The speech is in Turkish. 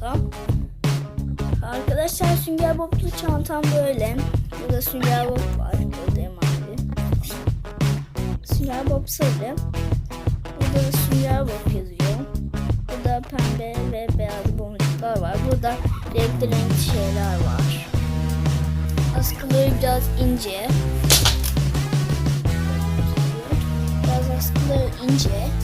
çantam. Arkadaşlar sünger boblu çantam böyle. Burada sünger bob var. Gördüğüm abi. Sünger bob sarı. Burada sünger bob yazıyor. Burada pembe ve beyaz boncuklar var. Burada renkli renkli şeyler var. Askıları biraz ince. Biraz askıları ince.